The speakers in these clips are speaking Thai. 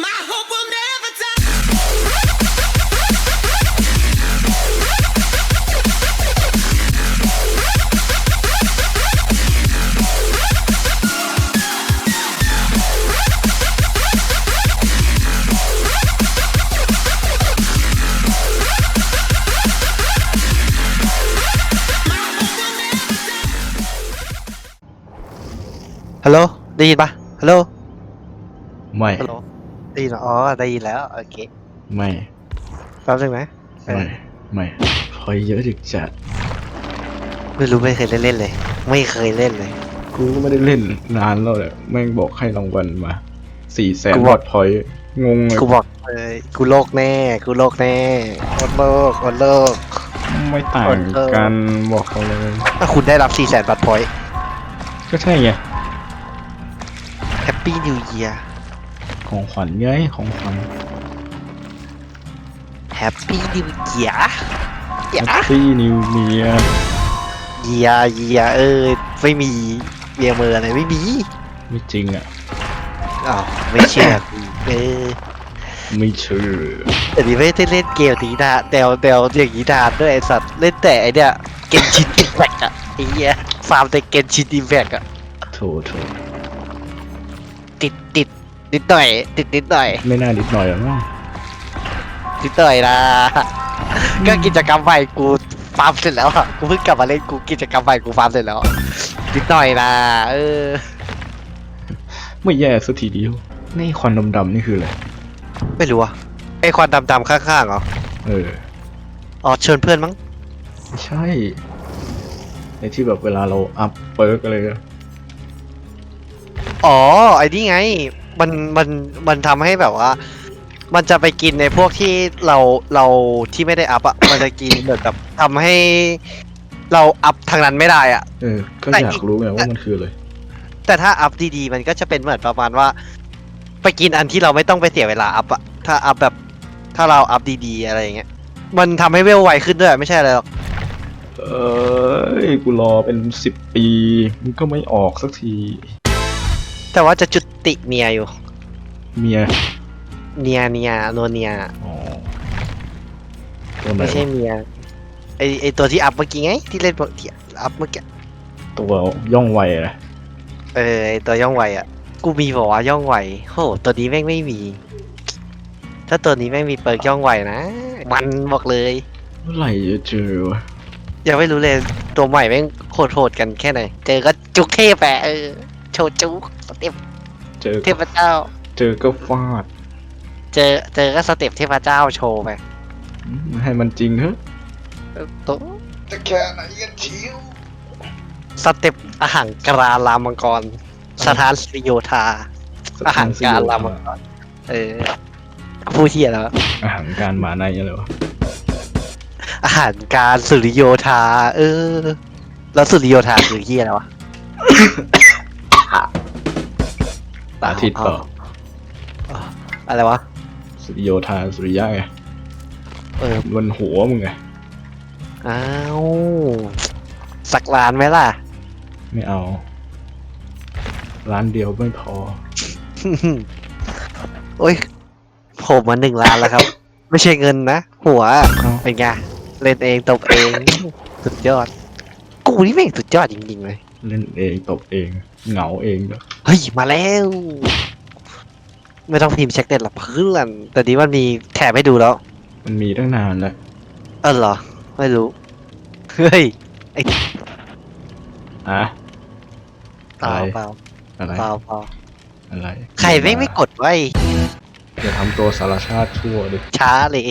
My hope will never die. ฮัลโหล ได้ยินปะฮัลโหลไม่ฮัลโหลได้ยินเหรออ๋อได้ยินแล้วโอเคไม่แป๊บนึงนะไม่ไม่พอยเยอะถึงจะไม่รู้ไม่เคยเล่นๆเลย ไม่เคยเล่นเลย กูก็ไม่ได้เล่นนานแล้วแหละแม่งบอกให้รางวัลมาสี่แสนกูบบออกดพอยงงเลยกูบอกเลยกูโลกแน่ กูโลกแน่โอนโลกโอนโลก ไม่ต่างกันบอกเขาเลย ถ้าคุณได้รับ4แสนบัตรพอยต์ก็ใช่ไงแฮปปี้นิวเยียร์ ของขวัญไงของขวัญแฮปปี้นิวเยียร์เยียแฮปปี้นิวเมียเยียเยียเออไม่มีเบียร์เมอร์อะไรไม่มีไม่จริงอะอ้าวไม่เชื่อกูเออไม่เชื่อแต่นี่ไม่ได้เล่นเกมนี้นะแนวแนวอย่างนี้นานด้วยไอสัตว์เล่นแต่ไอเนี่ยเกนชินอิมแพกอะไอ้เหี้ยฟาร์มแต่เกนชินอิมแพกอะโถโถติดติด นิดหน่อย ติดนิดหน่อย ไม่น่านิดหน่อยหรอกมั้งนิดหน่อยนะก็กิจกรรมใหม่กูฟาร์มเสร็จแล้วอะกูเพิ่งกลับมาเล่นกูกิจกรรมใหม่กูฟาร์มเสร็จแล้วนิดหน่อยนะเออ ไม่แย่สักทีเดียวนี่ควันดำๆนี่คืออะไรไม่รู้อะไอควันดำๆข้างๆเหรอเอออ๋อเชิญเพื่อนมั้งไม่ใช่ไอที่แบบเวลาเราอัพเปิร์กอะไรก็อ๋อไอ้นี่ไง มันมันมันทำให้แบบว่า มันจะไปกินในพวกที่เราเราที่ไม่ได้อัพอะมันจะกินเหมือนแบบทำให้เราอัพทางนั้นไม่ได้อะเออก็แต่อยาอีกกรู้ไงว่ามันคืออะไรแต่ถ้าอัพดีๆ มันก็จะเป็นเหมือนประมาณว่า ไปกินอันที่เราไม่ต้องไปเสียเวลาอัพอะถ้าอัพแบบถ้าเราอัพดีๆอะไรอย่างเงี้ย มันทำให้เวลไวขึ้นด้วยไม่ใช่อะไรหรอกเอ้ยกูรอเป็นสิบปีมันก็ไม่ออกสักที แต่ว่าจะจุดติเนียอยู่ เมียเนียเนียโนเนียอ๋อตัวไหนไม่ใช่วะเมียไอไอตัวที่อัพเมื่อกี้ไง ที่เล่นที่อัพเมื่อกี้ตัวย่องไวอะเออไอ้ตัวย่องไวอะ กูมีบอกว่าย่องไวโหตัวนี้แม่งไม่มี ถ้าตัวนี้แม่งมีเปิร์กย่องไวนะ มันบอกเลย เมื่อไหร่จะเจอวะยังไม่รู้เลยตัวใหม่แม่งโหดๆกันแค่ไหน เจอก็จุกเทพแปะเออโชว์จุกส เต็ปเจอเทพเจ้า เจอก็ฟาดเจอเจอก็สเต็ปเทพเจ้าโชว์ไปอืมให้มันจริงเถอะเออตัวจะแค่ไหนกันชิวสเต็ปอาหารกราลามังกร สถานสิโยธา อาหารการลามังกร เออผู้เที่ยแล้วอาหารการหมาในอะไรวะอาหารการสุริโยธา เออ แล้วสุริโยธาคือเฮียอะไรวะ ตาทิตย์ต่ออะไรวะสุริโยธาสุริยะไงเออบนหัวมึงไงอ้าวสักล้านไหมล่ะ ไม่เอา ร้านเดียวไม่พอ โอ้ยผมมาหนึ่งล้านแล้วครับ ไม่ใช่เงินนะ หัวเอ้าเป็นไงเล่นเองตบเอง สุดยอด กูนี่แม่งสุดยอดจริงๆเลย เล่นเองตบเอง เหงาเองด้วยเฮ้ย มาแล้ว ไม่ต้องพิมพ์เช็คเด็ดหรอกเพื่อนแต่นี้มันมีแถบให้ดูแล้ว มันมีตั้งนานแล้วเออเหรอ ไม่รู้ เฮ้ยอะ เปล่าอะไร เปล่าอะไรเปล่าเปล่าอะไรใครไม่งไม่กดไว้อย่าทำตัวสารชาติชั่วดิช้าเลย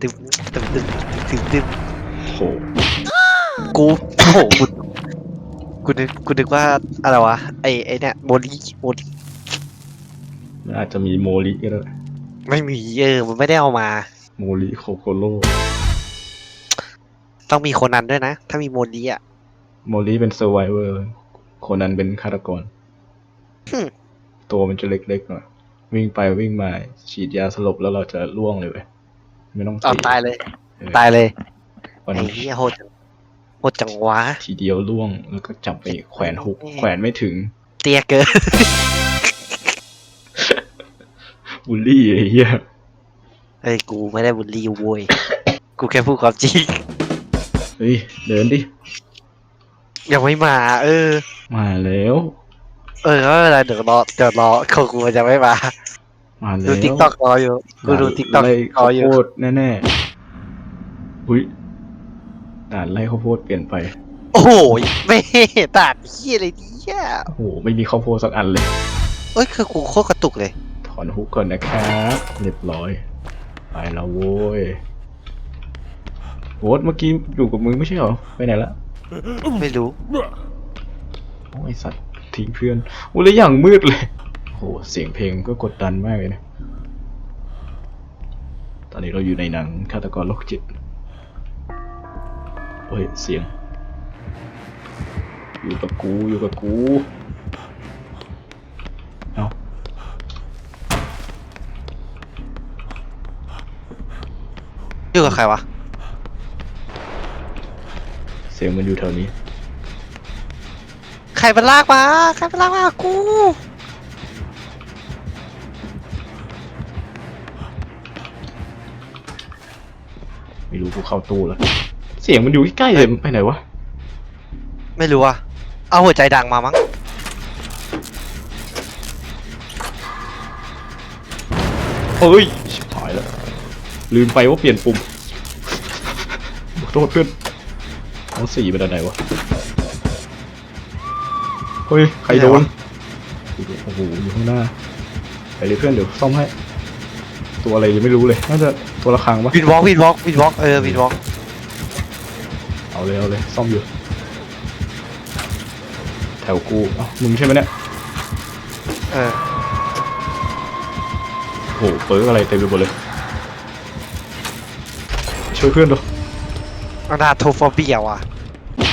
ตึมตึมตึมตึมตึมโห กู โอ้โหกู กูนึกกูนึกว่าอะไรวะไอไอเนี่ยโมลีโมลีมันอาจจะมีโมลิก็ได้ไม่มีเออมันไม่ได้เอามา โมลิโคโคโลต้องมีคนนั้นด้วยนะ ถ้ามีโมลีอะโมลิเป็นเซอร์ไวเวอร์คนนั้นเป็นฆาตกรฮึ่มตัวมันจะเล็กๆหน่อยวิ่งไปวิ่งมา ฉีดยาสลบแล้วเราจะล่วงเลยเว้ยไม่ต้องเอาฉีดตายเลยเออตายเลยวันไอ้นั้นเหี้ยโหดจัง โหดจังวะ ทีเดียวล่วงแล้วก็จับไปแขวนหุก แขวนไม่ถึง เตี้ยเกิน บูลลี่ไอ้เหี้ยเฮ้ยกูไม่ได้บูลลี่โว้ย กูแค่พูดความจริง เฮ้ย เดินดิ ยังไม่มา เออ มาแล้ว เออไม่เป็นไรเดี๋ยวรอเดี๋ยวรอเขากูมันจะไม่มา มาแล้วดูทิกตอกรออยู่ กูดูทิกตอกไล่รข้าอวอยู่โพดแน่ๆอุ้ย ด่านไล่ข้าวโพดเปลี่ยนไป โอ้โหไม่ตัดเฮียอะไรเนี่ยโอ้โห ไม่มีข้าวโพดสักอันเลย เอ้ยคือกูโคตรกระตุกเลย ถอนฮุกก่อนนะครับเรียบร้อย ไปแล้วโว้ยโอ๊ตเมื่อกี้อยู่กับมึงไม่ใช่เหรอ ไปไหนละไม่รู้โอ้ยสัตว์ทิ้งเพื่อนโอ้ยแล้วอย่างมืดเลยโอ้โหเสียงเพลงก็กดดันมากเลยนะ ตอนนี้เราอยู่ในหนังฆาตกรโรคจิต เฮ้ย เสียง อยู่กับกู อยู่กับกู เอาอยู่กับใครวะ เสียงมันอยู่แถวนี้ ใครมันลากมา ใครมันลากมากู ไม่รู้กูเข้าตู้แล้ว เสียงมันอยู่ใกล้ๆเลยมันไปไหนวะ ไม่รู้อะ เอาหัวใจดังมามั้ง เฮ้ยชิบหายแล้ว ลืมไปว่าเปลี่ยนปุ่มขอโทษเพื่อนทั้งสี่ไปด้านไหนวะ เฮ้ย ใครโดน โอ้โห อยู่ข้างหน้าไปเลยเพื่อนเดี๋ยวซ่อมให้ ตัวอะไรยังไม่รู้เลย น่าจะตัวละครังปะวินวอล์กวินวอล์กวินวอล์กเออวินวอล์ก เอาเลยเอาเลยซ่อมอยู่ แถวกูเอ้ามึงใช่ไหมเนี่ยเออโอ้โหเปิร์กอะไรเต็มไปหมดเลย ช่วยเพื่อนดูอนาโทโฟเบียว่ะ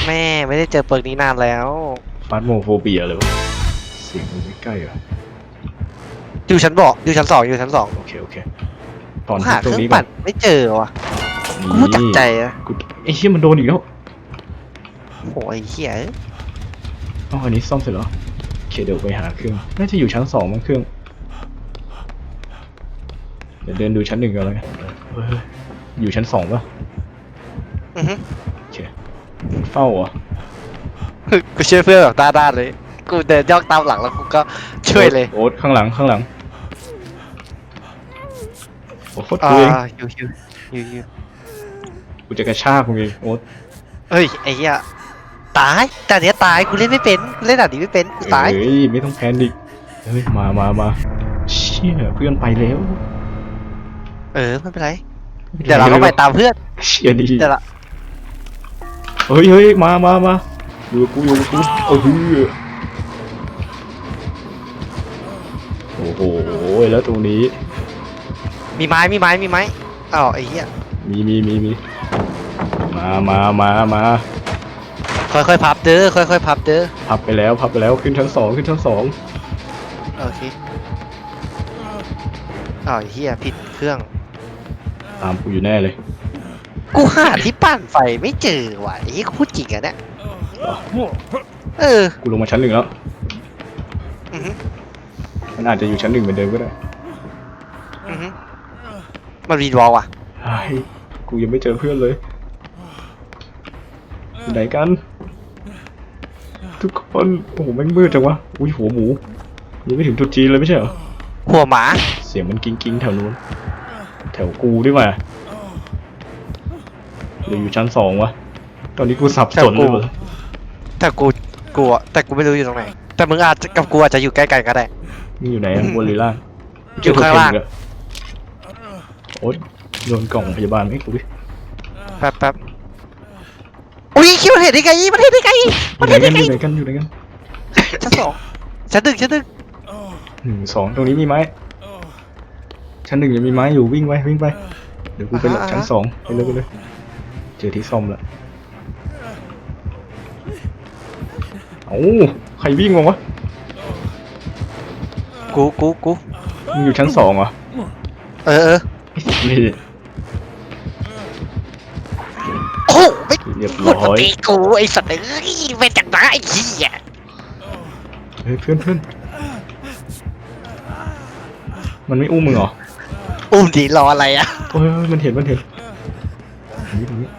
แม่ไม่ได้เจอเปิร์กนี้นานแล้ว ฟาสโมโฟเบียเลยวะเสียงมันไม่ใกล้เหรออยู่ชั้นบอกอยู่ชั้นสองอยู่ชั้นสองโอเคโอเคตอนหาตเครงรื่องนี้ก่อปั่นนไม่เจอว่ะกูนี่จักใจอะกูไอ้เหี้ยมันโดนอีกแล้ว โอ้ยเหี้ยอ๋ออันนี้ซ่อมเสร็จแล้วโอเคเดี๋ยวไปหาเครื่องน่าจะอยู่ชั้นสองมั้งเครื่อง เดี๋ยวเดินดูชั้นหนึ่งก่อนแล้วกันเฮ้ยอยู่ชั้นสองปะอือฮึโอเคเฝ้าเหรอกูช่วยเพื่อนแบบด้านๆเลย กูเดินย่องตามหลังแล้วกูก็ช่วยเลยโอ๊ตข้างหลังข้างหลังโอ้โคตรอ่ากูเองอยู่อยู่อยู่อยู่กูจะกระชากมึงเองโอ๊ตเฮ้ยไอ้เหี้ย ตายแต่เนี้ยตายกูเล่นไม่เป็นกูเล่นด่านนี้ไม่เป็นกูตายเฮ้ยไม่ต้องแพนิคเฮ้ยมามามาเชี่ยเพื่อนไปแล้วเออไม่เป็นไรเดี๋ยวเราก็ไปตามเพื่อนเชี่ยดีเดี๋ยวละเฮ้ยเฮ้ยมามามาอยู่กับกูอยู่กับกูโอ้โหโอ้โหแล้วตรงนี้ มีไม้มีไม้มีไม้อ้าวไอ้เหี้ยมีมีมีมีมามามามา ค่อยๆพับเด้อค่อยๆพับเด้อพับไปแล้วพับไปแล้วขึ้นชั้นสองขึ้นชั้นสองโอเคอ้าวไอ้เหี้ยผิดเครื่อง ตามกูอยู่แน่เลยกูหาที่ปั่นไฟไม่เจอว่ะไอ้เหี้ยกูพูดจริงอะเนี่ยเหรอเออกูลงมาชั้นหนึ่งแล้ว อือฮึมันอาจจะอยู่ชั้นหนึ่งเหมือนเดิมก็ได้อือฮึมันรีดวอลว่ะไอ้ยกูยังไม่เจอเพื่อนเลยอยู่ไหนกัน ทุกคนโอ้โหแม่งมืดจังวะอุ้ยหัวหมูยังไม่ถึงจุดจีนเลยไม่ใช่เหรอหัวหมา เสียงมันกิ้งกิ้งๆแถวนู้นแถวกูด้วยมาหรืออยู่ชั้นสองวะตอนนี้กูสับสนเลยหมดเลยแต่กูกูอะแต่กูไม่รู้อยู่ตรงไหน แต่มึงอาจจะกับกูอาจจะอยู่ใกล้กันก็ได้มึงอยู่ไหนอะบนหรือล่างอยู่ข้างล่างเจอโทเค็มอีกอะโอ๊ยโยนกล่องพยาบาลให้กูดิแป๊บแป๊บ อุ้ยคิดว่าเห็นได้ไงมันเห็นได้ไงอมันยู่ไหนเห็นกัได้นอไงยู่ไหนกันอยู่ไหนกันชั้นสองชั้นหนึ่งชั้นหนึ่งหนึ่งสองตรงนี้มีไม้ชั้นหนึ่งยังมีไม้อยู่วิ่งไปวิ่งไปเดี๋ยวกูไปหลบชั้นสองไปเลยไปเลยเจอที่ซ่อมแล้วเอ้าใครวิ่งมาวะกูกูกูมึงอยู่ชั้นสองเหรอเออเออนี่ รียบหมดร้อยตีกูไอ้สัตว์เอ้ยเป็นจากไหนไอ้เหี้ยเฮ้ยเพื่อนเพื่อนมันไม่อุ้มมึงเหรออุ้มดีรออะไรอะเฮ้ยมันเห็นมันเห็นตรงนี้ตรงนี้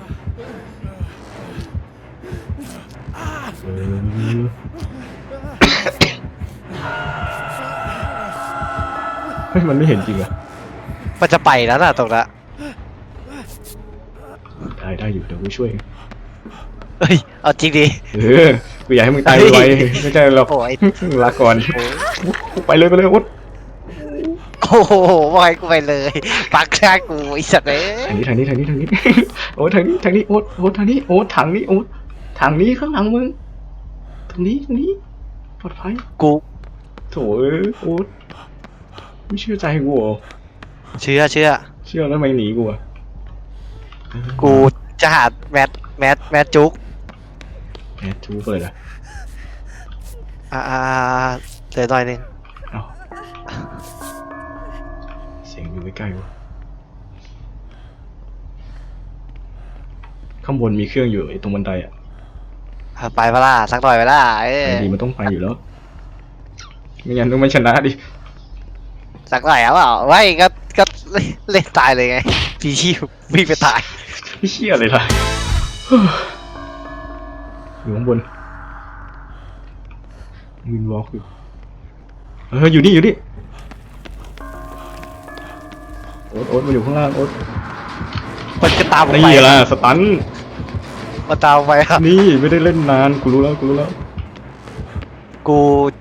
เออเฮ้ยมันไม่เห็นจริงเหรอมันจะไปแล้วน่ะตรงนั้นได้ได้อยู่เดี๋ยวกูช่วยเฮ้ย เอาจริงดิ เออกูอยากให้มึงตายไวๆไม่ใช่หรอกโอ้ย ลาก่อนไปเลยไปเลยอุ๊ดโอ้โหบอยกูไปเลย ปักชากูไอ้สัตว์เอ้ยทางนี้ทางนี้ทางนี้ทางนี้ โอ๊ตทางนี้ทางนี้โอ๊ตโอ๊ตทางนี้โอ๊ตทางนี้โอ๊ตทางนี้ข้างหลังมึงตรงนี้ตรงนี้ปลอดภัยกูโถเอ้ยโอ๊ตไม่เชื่อใจกูเหรอเชื่อเชื่อ เชื่อแล้วทำไมหนีกูอะกูจะหาแมทแมทแมทจุก แอดทูเปิดอะอ่าอ่าเหลือหน่อยหนึงเอ้าเสียงอยู่ใกล้ๆวะข้างบนมีเครื่องอยู่ไอ้ตรงบันไดอะอะไปเวล่ะสักหน่อยเวล่ะเอ้ยไอ้ดีมันต้องไปอยู่แล้ว ไม่งั้นต้องไม่ชนะดิ สักหน่อยเอาเปล่าไม่ก็ก็เล่นเล่นตายเลยไง พี่ชีพวิ่งไปตาย ไม่เชี่ยเลยล่ะ อยู่ข้างบนวินวอล์กอยู่เอออยู่นี่อยู่นี่โอ๊ตโอ๊ตมาอยู่ข้างล่างโอ๊ตมันก็ตามผมไปนี่ล่ะสตันมันตามไปอะนี่ไม่ได้เล่นนานกูรู้แล้วกูรู้แล้วกู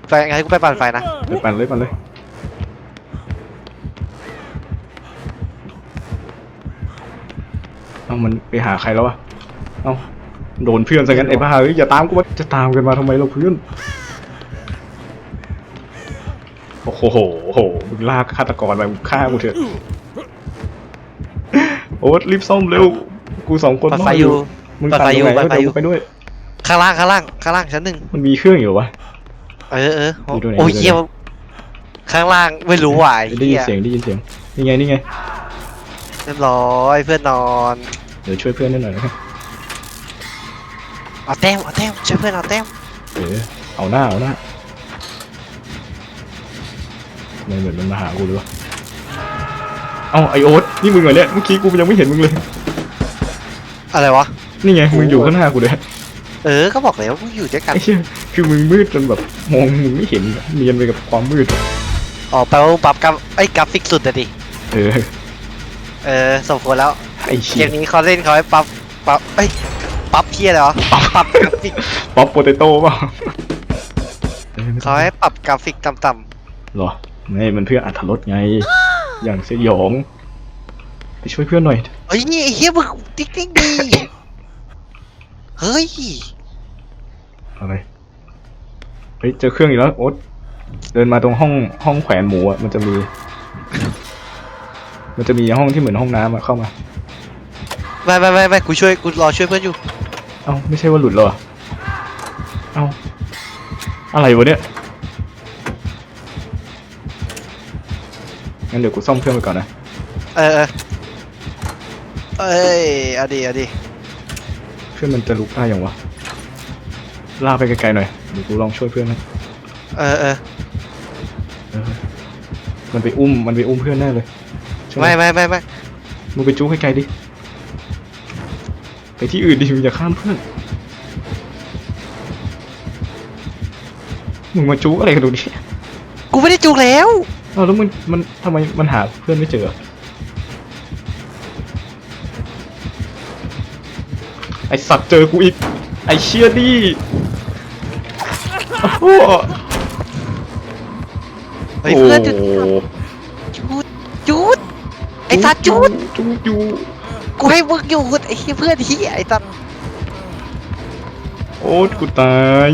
ไปงั้นกูไปปั่นไฟนะไปปั่นเลยปั่นเลยเอ้ามันไปหาใครแล้ววะเอ้า โดนเพื่อนซะงั้นไอ้บ้าเอ้ยอย่าตามกูมาจะตามกันมาทำไมเราเพื่อนโอ้โหโหโหมึงลากฆาตกรไปมึงฆ่ากูเถอะโอ๊ตรีบซ่อมเร็วกูสองคนปั่นไฟรดอยู่มึงปั่นตัดไฟตอรยู่งไหนปั่นไฟก็เดี๋ยวอยู่กูไปด้วยข้างล่างข้างล่างข้างล่างชั้นหนึ่งมันมีเครื่องอยู่เหรอวะเออเอออยู่ตรงไหนโอ้ยอยู่ตรงไหนเยี่ยมข้างล่างไม่รู้ว่ะไอ้ได้ยิเหี้นยเสียงได้ยินเสียงนี่ไงนี่ไงเรียบร้อยเพื่อนนอน เดี๋ยวช่วยเพื่อนนิดหน่อยนะครับ เอาแต้มเอาแต้มช่วยเพื่อนเอาแต้มเออเอาหน้าเอาหน้าทำไมเหมือนมันมาหากูเลยวะเอ้าไอโอ๊ตนี่มึงเหรอเนี่ยเมื่อกี้กูยังไม่เห็นมึงเลย อะไรวะ นี่ไงมึงอยู่ข้างหน้ากูเลยเออ ก็บอกแล้วกูอยู่ด้วยกันไอ้เชี่ยคือมึงมืดจนแบบมองมึงไม่เห็นอะเนียนไปกับความมืดอะออกไปว่าปรับกราฟไอ้ยกราฟิกสุดอะดิเออเออสมควรแล้วไอ้เกเชี่ยมนี้เขาเล่นเขาให้ปรับปรับเอ้ย ปรับเพี้ยอะไรวะปรับปรับกราฟิกป๊อปโปเตโต้เปล่าเออไม่ต้เขาองให้ปรับกราฟิกต่ำหรอไม่มันเพื่ออัธรสไง อย่างสยองไปช่วยเพื่อนหน่อย ๆเฮ้ยไอ้เหี้ยมึงติ๊กติ๊กดีเฮ้ยอะไรเฮ้ยเจอเครื่องอีกแล้วโอ๊ตเดินมาตรงห้องห้องแขวนหมูอะมันจะมี มันจะมีห้องที่เหมือนห้องน้ำอะเข้ามา ไม่ไม่ไม่ไม่กูช่วยกูรอช่วยเพื่อนอยู่ เอ้าไม่ใช่ว่าหลุดเหรอเอ้าอะไรวะเนี่ยงั้นเดี๋ยวกูซ่อมเครื่องไปก่อนนะเออเออ เอ้ยเอาดีเอาดีเพื่อนมันจะลุกได้ยังวะลากไปไกลๆหน่อยเดี๋ยวกูลองช่วยเพื่อนนะเออเออเออมันไปอุ้มมันไปอุ้มเพื่อนแน่เลยใช่หไม่ไม่ไม่ไม่มึงไปจู้ให้ไกลดิไป ที่อื่นดิมึงอย่าข้ามเพื่อนมึงมาจู้อะไรกันตรงนี้กูไม่ได้จูงแล้วเอ้าแล้วมันมันทำไมมันหาเพื่อนไม่เจอไอสัตว์เจอกูอีก ไอเชียดิโอ้โหเฮ้ยเพื่อนจะโอ้โหจูดจูดไอ้ตัดจูดจูดอยู่ กูให้มึงอยู่ไอ้เหี้ยเพื่อนที่ไอ้ตัดโอ๊ตกูตาย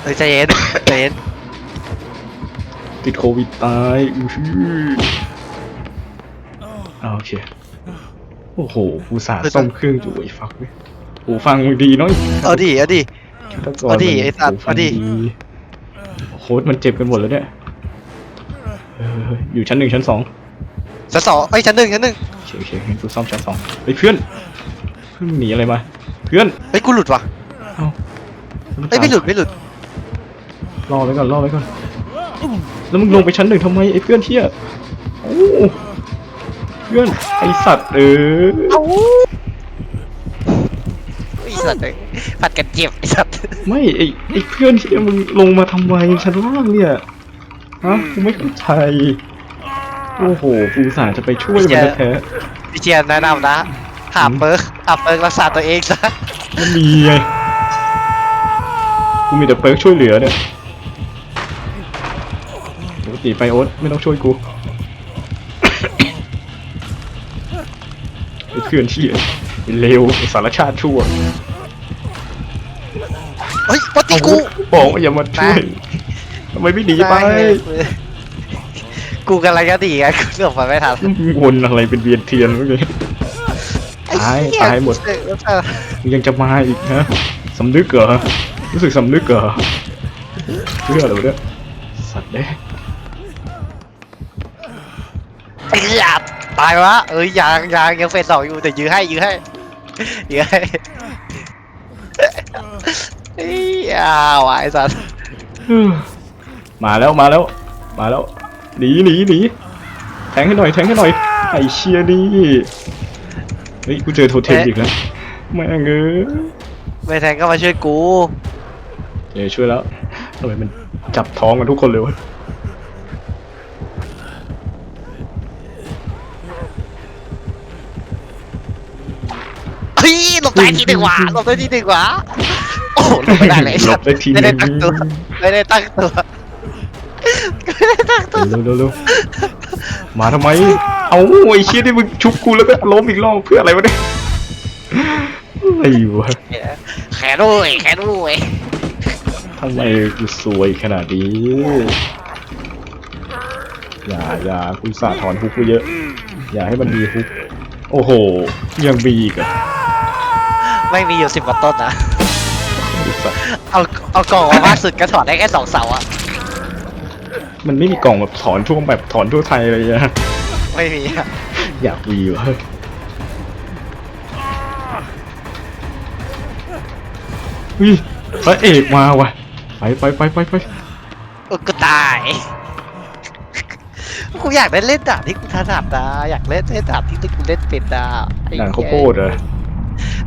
เฮ้ยใจเย็นใจเย็นติดโควิดตายอือฮืออ่าโอเค โอ้โหกูสาห์ซ่อมเครื่องอยู่ไอ้ฟักเว้ยหูฟังมึงดีเนาะเอาดิเอาดิฆาตกรเอาดิมันไอ้สัตว์หูฟังเอาดิโค้ดมันเจ็บกันหมดแล้วเนี่ยเอออยู่ชั้นหนึ่งชั้นสอง ชั้นสองไอ้ยชั้นหนึ่งชั้นหนึ่งโอเคโอเคงั้นกูซ่อมชั้นสองเฮ้ยเพื่อนเพื่อนมึงหนีอะไรมา เพื่อนเฮ้ยกูหลุดว่ะเอ้าเฮ้ยไม่หลุดไม่หลุดรอไว้ก่อนรอไว้ก่อนแล้วมึงลงไปชั้นหนึ่งทำไมไอ้เพื่อนเที่ยเพื่อนไอสัตว์เออเอาไอ้สัตว์เลยผัดกันเจ็บไอ้สัตว์ไม่ไอไอเพื่อนที่มึงลงมาทำไมชั้นล่างเนี่ยฮะกูไม่เข้าใจ โอ้โหกูอุตสาห์จะไปช่วยมันแท้พี่เจียนแนะนำนะหาเปิร์กหาเปิร์กรักษาตัวเองซะๆมันมีไงกูมีแต่เปิร์กช่วยเหลือเนี่ยปกติไปโอ๊ตไม่ต้องช่วยกูไอเพื่อนที่ไอ้เลวไอ้สารชาติชั่วเฮ้ยปฏิกูบอกว่าอย่ามาช่วยทำไมไม่หนีไป กูกำลังจะดีไงกูเลือกไปไม่ทันวนอะไรเป็นเวียนเทียนเมื่อกี้ตายตายหมดมึงยังจะมาอีกฮะสำนึกเหรอรู้สึกสำนึกเหรอเพื่ออะไรวะเนี่ยสัตว์เด้ไอ้เหี้ยตายวะเอ้ยยังยังยังเฟสสองอยู่แต่ยื้อให้ยื้อให้ยื้อให้ไอ้เหี้ยวะไอ้สัตว์ มาแล้วมาแล้ว มาแล้ว หนีหนีหนีแทงให้หน่อยแทงให้หน่อยไอเชียนี่เฮ้ยกูเจอโทเทมอีกแล้วแม่งเอ้ยไม่แทงก็มาช่วยกูเดี๋ยวช่วยแล้วทำไมมันจับท้องกันทุกคนเลยวะเฮ้ยหลบได้ทีหนึ่งวะหลบได้ทีหนึ่งวะโอ้โหหลบไม่ได้เลยหลบได้ทีไม่นึได้งตั้งตัวไม่ได้ตั้งตัวไม่ได้ตั้งตัว เร็วเร็วเร็วมาทำไม เอาไอ้เชี่ยที่มึงชุบกูแล้วก็ล้มอีกรอบเพื่ออะไรวะเนี่ยอะไรวะแขนด้วยแขนด้วยทำไมกูสวยขนาดนี้ อย่าอย่าคุณสาถอนฮุกกูเยอะ อย่าให้มันมีฮุก โอ้โห ยังมีอีกเหรอะไม่มีอยู่สิบกว่าต้นนะไอ้สัสเอาเอากล่องออกมากสุดก็ถอดได้แค่สองเสาอะ มันไม่มีกล่องแบบถอนช่วงแบบถอนทั่วไทยอะไรอย่างเงี้ยไม่มีอะอยากมีวะเฮ้ยพระเอกมาว่ะไปไปไปไปไปเออกูตาย กูอยากได้เล่นด่านที่กูถนัดนะอยากเล่นเล่นด่านที่กูเล่นเป็นนะไอ้หนังข้าวโพดเหรอ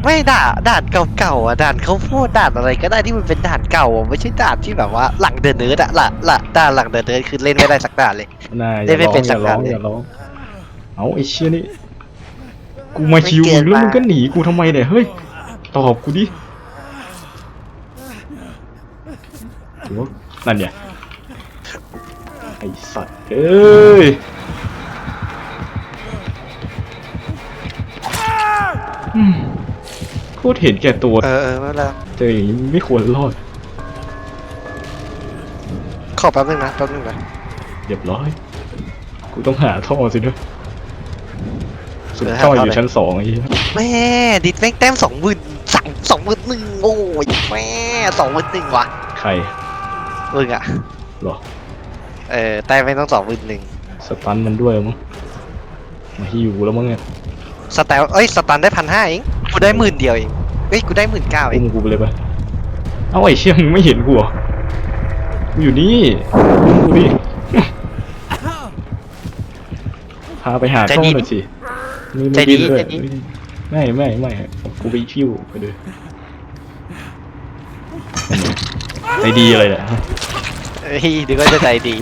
ไม่ด่าด่านเก่าๆอะด่านข้าวโพดด่านอะไรก็ได้ที่มันเป็นด่านเก่าอะไม่ใช่ด่านที่แบบว่าหลังเดินเนิร์ดอะละละด่านหลังเดินเนิร์ดคือเล่นไม่ได้สักด่านเลย นายอได้ย่าไม่ร้อเป็นงอย่าร้องสักการเลยอย่าร้องเอาไอ้เชี่ยนี่กูมาคิวไม่เกิมึนงแล้วมามึมึงก็หนีกูทำไมเนี่ยเฮ้ยตอบกูดิถือว่านั่นเนี่ยไอ้สัตว์เอ้ยอืมโคตรเห็นแก่ตัวเออเออไม่เป็นไรเจออย่างนี้ไม่ควรรอดขอแป๊บนึงนะแป๊บนึงนะเรียบร้อย กูต้องหาท่อสิด้วยสุดท่ออยู่ชั้นสองไอ้เหี้ยแม่ดิดแม่งแต้มสองหมื่นสามสองหมื่นหนึ่งโอ้ยแม่สองหมื่นหนึ่งว่ะใครมึงอะเหรอเออแต้มไม่ต้องสองหมื่นหนึ่งสตันมันด้วยมั้งมาฮิวแล้วมั้งเนี่ยสแตลเอ้ยสตันได้พันห้าเอง กูได้หมื่นเดียวเองเอ้ยกูได้หมื่นเก้าเออุ้งมกูไปเลยปะเอาไอ้เชี่ยมึงไม่เห็นกูเหรอกูอยู่นี่อุ้มกูดิพาไปหาท่อหน่อยสิมีมันบินด้วยไม่ไม่ไม่กูไปฮิวไปเลยใจดีอะไรเนี่ยเฮ้ยดูก็จะใจดี